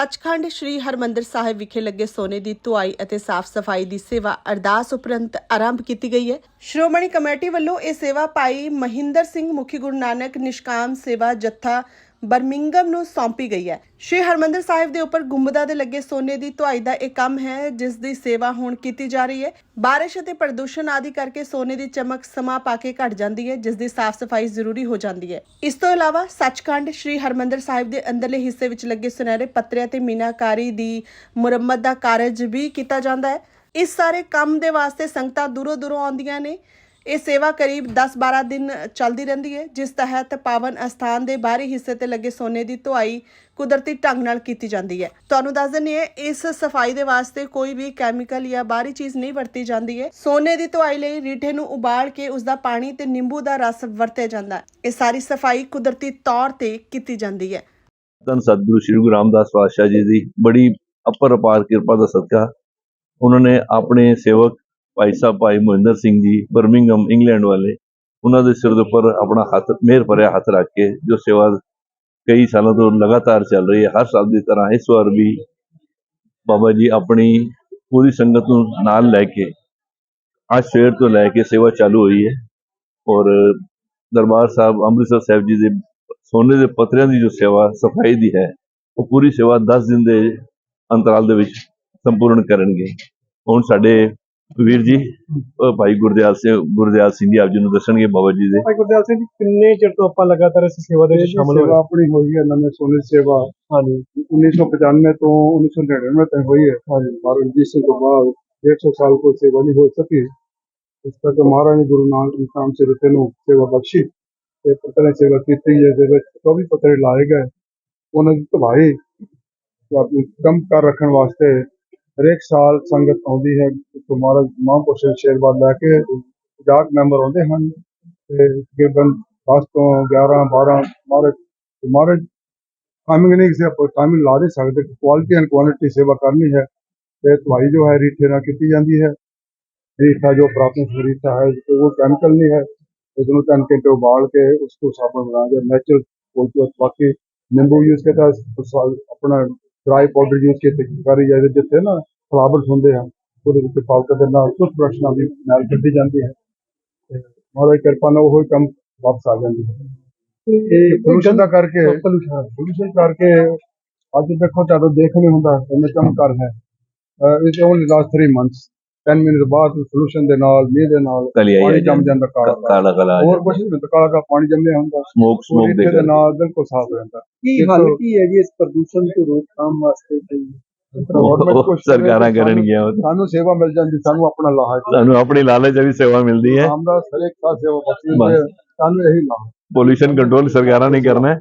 ਸੱਚਖੰਡ ਸ੍ਰੀ ਹਰਮੰਦਰ ਸਾਹਿਬ ਵਿਖੇ ਲੱਗੇ ਸੋਨੇ ਦੀ ਧੁਆਈ ਅਤੇ ਸਾਫ਼ ਸਫ਼ਾਈ ਦੀ ਸੇਵਾ ਅਰਦਾਸ ਉਪਰੰਤ ਆਰੰਭ ਕੀਤੀ ਗਈ ਹੈ। ਸ਼੍ਰੋਮਣੀ ਕਮੇਟੀ ਵੱਲੋਂ ਇਹ ਸੇਵਾ ਭਾਈ ਮਹਿੰਦਰ ਸਿੰਘ ਮੁਖੀ ਗੁਰੂ ਨਾਨਕ ਨਿਸ਼ਕਾਮ ਸੇਵਾ ਜੱਥਾ ਬਰਮਿੰਗਮ ਨੂੰ ਸੌਂਪੀ ਗਈ ਹੈ। ਸ਼੍ਰੀ ਹਰਮੰਦਰ ਸਾਹਿਬ ਦੇ ਉੱਪਰ ਗੁੰਬਦਾਂ ਦੇ ਲੱਗੇ ਸੋਨੇ ਦੀ ਧੁਆਈ ਦਾ ਇਹ ਕੰਮ ਹੈ, ਜਿਸ ਦੀ ਸੇਵਾ ਹੁਣ ਕੀਤੀ ਜਾ ਰਹੀ ਹੈ। ਬਾਰਿਸ਼ ਅਤੇ ਪ੍ਰਦੂਸ਼ਣ ਆਦਿ ਕਰਕੇ ਸੋਨੇ ਦੀ ਚਮਕ ਸਮਾ ਪਾ ਕੇ ਘਟ ਜਾਂਦੀ ਹੈ, ਜਿਸ ਦੀ ਸਾਫ਼ ਸਫ਼ਾਈ ਜ਼ਰੂਰੀ ਹੋ ਜਾਂਦੀ ਹੈ। ਇਸ ਤੋਂ ਇਲਾਵਾ ਸੱਚਖੰਡ ਸ੍ਰੀ ਹਰਮੰਦਰ ਸਾਹਿਬ ਦੇ ਅੰਦਰਲੇ ਹਿੱਸੇ ਵਿੱਚ ਲੱਗੇ ਸੁਨਹਿਰੇ ਪੱਤਰਿਆਂ ਤੇ ਮੀਨਾਕਾਰੀ ਦੀ ਮੁਰੰਮਤ ਦਾ ਕਾਰਜ ਵੀ ਕੀਤਾ ਜਾਂਦਾ ਹੈ। ਇਸ ਸਾਰੇ ਕੰਮ ਦੇ ਵਾਸਤੇ ਸੰਗਤਾਂ ਦੂਰੋਂ ਦੂਰੋਂ ਆਉਂਦੀਆਂ ਨੇ। ਇਹ ਸੇਵਾ ਕਰੀਬ 10-12 ਦਿਨ ਚੱਲਦੀ ਰਹਿੰਦੀ ਹੈ, ਜਿਸ ਤਹਿਤ ਪਾਵਨ ਅਸਥਾਨ ਦੇ ਬਾਹਰੀ ਹਿੱਸੇ ਤੇ ਲੱਗੇ ਸੋਨੇ ਦੀ ਧੁਆਈ ਕੁਦਰਤੀ ਢੰਗ ਨਾਲ ਕੀਤੀ ਜਾਂਦੀ ਹੈ। ਤੁਹਾਨੂੰ ਦੱਸ ਦਿੰਨੀ ਹੈ, ਇਸ ਸਫ਼ਾਈ ਦੇ ਵਾਸਤੇ ਕੋਈ ਵੀ ਕੈਮੀਕਲ ਜਾਂ ਬਾਹਰੀ ਚੀਜ਼ ਨਹੀਂ ਵਰਤੀ ਜਾਂਦੀ ਹੈ। ਸੋਨੇ ਦੀ ਧੁਆਈ ਲਈ ਰੀਠੇ ਨੂੰ ਉਬਾਲ ਕੇ ਉਸ ਦਾ ਪਾਣੀ ਤੇ ਨਿੰਬੂ ਦਾ ਰਸ ਵਰਤਿਆ ਜਾਂਦਾ ਹੈ। ਇਹ ਸਾਰੀ ਸਫ਼ਾਈ ਕੁਦਰਤੀ ਤੌਰ ਤੇ ਕੀਤੀ ਜਾਂਦੀ ਹੈ। ਧੰਨ ਸਤਿਗੁਰੂ ਸ੍ਰੀ ਗੁਰੂ ਰਾਮਦਾਸ ਪਾਤਸ਼ਾਹ ਜੀ ਦੀ ਬੜੀ ਅਪਰ ਅਪਾਰ ਕਿਰਪਾ ਦਾ ਸਦਕਾ। ਉਹਨਾਂ ਨੇ ਆਪਣੇ ਸੇਵਕ ਭਾਈ ਸਾਹਿਬ, ਭਾਈ ਮਹਿੰਦਰ ਸਿੰਘ ਜੀ ਬਰਮਿੰਗਮ ਇੰਗਲੈਂਡ ਵਾਲੇ, ਉਹਨਾਂ ਦੇ ਸਿਰ ਦੇ ਉੱਪਰ ਆਪਣਾ ਹੱਥ ਮਿਹਰ ਭਰਿਆ ਹੱਥ ਰੱਖ ਕੇ, ਜੋ ਸੇਵਾ ਕਈ ਸਾਲਾਂ ਤੋਂ ਲਗਾਤਾਰ ਚੱਲ ਰਹੀ ਹੈ, ਹਰ ਸਾਲ ਦੀ ਤਰ੍ਹਾਂ ਇਸ ਵਾਰ ਵੀ ਬਾਬਾ ਜੀ ਆਪਣੀ ਪੂਰੀ ਸੰਗਤ ਨੂੰ ਨਾਲ ਲੈ ਕੇ, ਅੱਜ ਸਵੇਰ ਤੋਂ ਲੈ ਕੇ ਸੇਵਾ ਚਾਲੂ ਹੋਈ ਹੈ ਔਰ ਦਰਬਾਰ ਸਾਹਿਬ, ਅੰਮ੍ਰਿਤਸਰ ਸਾਹਿਬ ਜੀ ਦੇ ਸੋਨੇ ਦੇ ਪੱਤਰਿਆਂ ਦੀ ਜੋ ਸੇਵਾ, ਸਫ਼ਾਈ ਦੀ ਹੈ, ਉਹ ਪੂਰੀ ਸੇਵਾ 10 ਦਿਨ ਦੇ ਅੰਤਰਾਲ ਦੇ ਵਿੱਚ ਸੰਪੂਰਨ ਕਰਨਗੇ। ਹੁਣ ਸਾਡੇ ਵੀਰ ਜੀ ਅਹ ਭਾਈ ਗੁਰਦਿਆਲ ਸਿੰਘ ਗੁਰਦਿਆਲ ਸਿੰਘ ਜੀ ਆਪ ਜੀ ਨੂੰ ਦੱਸਣਗੇ ਬਾਬਾ ਜੀ ਦੇ। ਭਾਈ ਗੁਰਦਿਆਲ ਸਿੰਘ ਜੀ ਕਿੰਨੇ ਚਿਰ ਤੋਂ ਆਪਾਂ ਲਗਾਤਾਰ ਇਸ ਸੇਵਾ ਦੇ ਵਿੱਚ ਸ਼ਾਮਲ ਸੇਵਾ ਹੋਏ ਆਪਣੀ ਹੋਈ ਹੈ ਨਵੇਂ ਸੋਨੇ ਦੀ ਸੇਵਾ। ਹਾਂਜੀ। 1995 ਤੋਂ 1999 ਤੱਕ ਹੋਈ ਹੈ। ਹਾਂਜੀ। ਮਹਾਰਾਜ ਰਣਜੀਤ ਸਿੰਘ ਤੋਂ ਬਾਅਦ 150 ਸਾਲ ਕੋਈ ਸੇਵਾ ਨਹੀਂ ਹੋ ਸਕੀ। ਇਸ ਕਰਕੇ ਮਹਾਰਾਜ ਨੇ ਗੁਰੂ ਨਾਨਕ ਨਾਮ ਸੇ ਰਤੇ ਨੂੰ ਸੇਵਾ ਬਖਸ਼ੀ ਤੇ ਪਤਲੇ ਸੇਵਾ ਕੀਤੀ ਜਿਹਦੇ ਵਿੱਚ 24 ਪਤਰੇ ਲਾਏ ਗਏ। ਉਹਨਾਂ ਦੀ ਧਵਾਈ ਤੇ ਆਪਣੀ ਕੰਮ ਕਰ ਰੱਖਣ ਵਾਸਤੇ ਹਰੇਕ ਸਾਲ ਸੰਗਤ ਆਉਂਦੀ ਹੈ ਤੇ ਮਹਾਰਾਜ ਮਹਾਂਪੁਰਸ਼ ਸ਼ੇਰਬਾਦ ਲੈ ਕੇ 50 ਮੈਂਬਰ ਆਉਂਦੇ ਹਨ ਤੇ ਤਕਰੀਬਨ 10 ਤੋਂ 11 12 ਮਹਾਰਾਜ ਮਹਾਰਾਜ ਟਾਈਮਿੰਗ ਨਹੀਂ ਕਿਸੇ ਆਪਾਂ ਟਾਈਮਿੰਗ ਲਾ ਨਹੀਂ ਸਕਦੇ ਕੁਆਲਿਟੀ ਐਂਡ ਕੁਆਂਟੀਟੀ ਸੇਵਾ ਕਰਨੀ ਹੈ ਤੇ ਦਵਾਈ ਜੋ ਹੈ ਰੀਠੇ ਨਾਲ ਕੀਤੀ ਜਾਂਦੀ ਹੈ। ਰੀਠਾ ਜੋ ਪ੍ਰਾਪਤ ਰੀਠਾ ਹੈ, ਉਹ ਕੈਮੀਕਲ ਨਹੀਂ ਹੈ ਇਸ ਨੂੰ ਤਿੰਨ ਘੰਟੇ ਉਬਾਲ ਕੇ ਉਸ ਤੋਂ ਸਾਬਣ ਬਣਾ ਕੇ ਨੈਚੁਰਲ ਕੋਈ ਬਾਕੀ ਨਿੰਬੂ ਯੂਜ਼ ਕੀਤਾ ਆਪਣਾ ਡਰਾਈ ਪਾਊਡਰ ਯੂਜ਼ ਕੀਤੇ ਕਰੀ ਜਾਂਦੇ ਜਿੱਥੇ ਨਾ ਫਲਾਵਰਸ ਹੁੰਦੇ ਹਨ ਉਹਦੇ ਵਿੱਚ ਪਾਊਡਰ ਦੇ ਨਾਲ ਬ੍ਰਸ਼ ਨਾਲ ਵੀ ਨਾਲ ਕੱਢੀ ਜਾਂਦੀ ਹੈ। ਮਹਾਰਾਜ ਦੀ ਕਿਰਪਾ ਨਾਲ ਉਹ ਕੰਮ ਵਾਪਸ ਆ ਜਾਂਦੀ ਹੈ ਇਹ ਪੋਲੂਸ਼ਨ ਦਾ ਕਰਕੇ ਪੋਲੂਸ਼ਨ ਕਰਕੇ ਅੱਜ ਦੇਖੋ ਤੁਹਾਨੂੰ ਦੇਖ ਨਹੀਂ ਹੁੰਦਾ ਇੰਨੇ ਚਮਕਾਰ ਹੈ। ਇਸ ਓਨਲੀ ਲਾਸਟ 3 ਮੰਥਸ 10 ਮਿੰਟ ਬਾਅਦ ਸੋਲੂਸ਼ਨ ਦੇ ਨਾਲ ਮੀਂਹ ਦੇ ਨਾਲ ਕਲੀ ਆਈ ਪਾਣੀ ਜੰਮ ਜਾਂਦਾ ਕਾਲਾ ਕਾਲਾ ਕਾਲਾ ਹੋਰ ਕੁਝ ਨਹੀਂ ਹੁੰਦਾ ਕਾਲਾ ਕਾਲਾ ਪਾਣੀ ਜੰਮਿਆ ਹੁੰਦਾ। ਸਮੋਕ ਸਮੋਕ ਦੇ ਨਾਲ ਬਿਲਕੁਲ ਸਾਫ਼ ਹੋ ਜਾਂਦਾ। ਕੀ ਹੱਲ ਕੀ ਹੈ ਜੀ ਇਸ ਪ੍ਰਦੂਸ਼ਣ ਤੋਂ ਰੋਕਥਾਮ ਵਾਸਤੇ ਕੋਈ ਸਰਕਾਰਾਂ ਕਰਨਗੀਆਂ। ਸਾਨੂੰ ਸੇਵਾ ਮਿਲ ਜਾਂਦੀ ਸਾਨੂੰ ਆਪਣਾ ਲਾਹਾ ਸਾਨੂੰ ਆਪਣੀ ਲਾਲਚ ਵੀ ਸੇਵਾ ਮਿਲਦੀ ਹੈ। ਰਾਮਦਾਸ ਹਰੇਕ ਸਾਹ ਸੇਵਾ ਬਖਸ਼ੀ ਬਸ। ਸਾਨੂੰ ਇਹੀ ਲਾਹਾ। ਪੋਲੂਸ਼ਨ ਕੰਟਰੋਲ ਸਰਕਾਰਾਂ ਨੇ ਕਰਨਾ ਹੈ।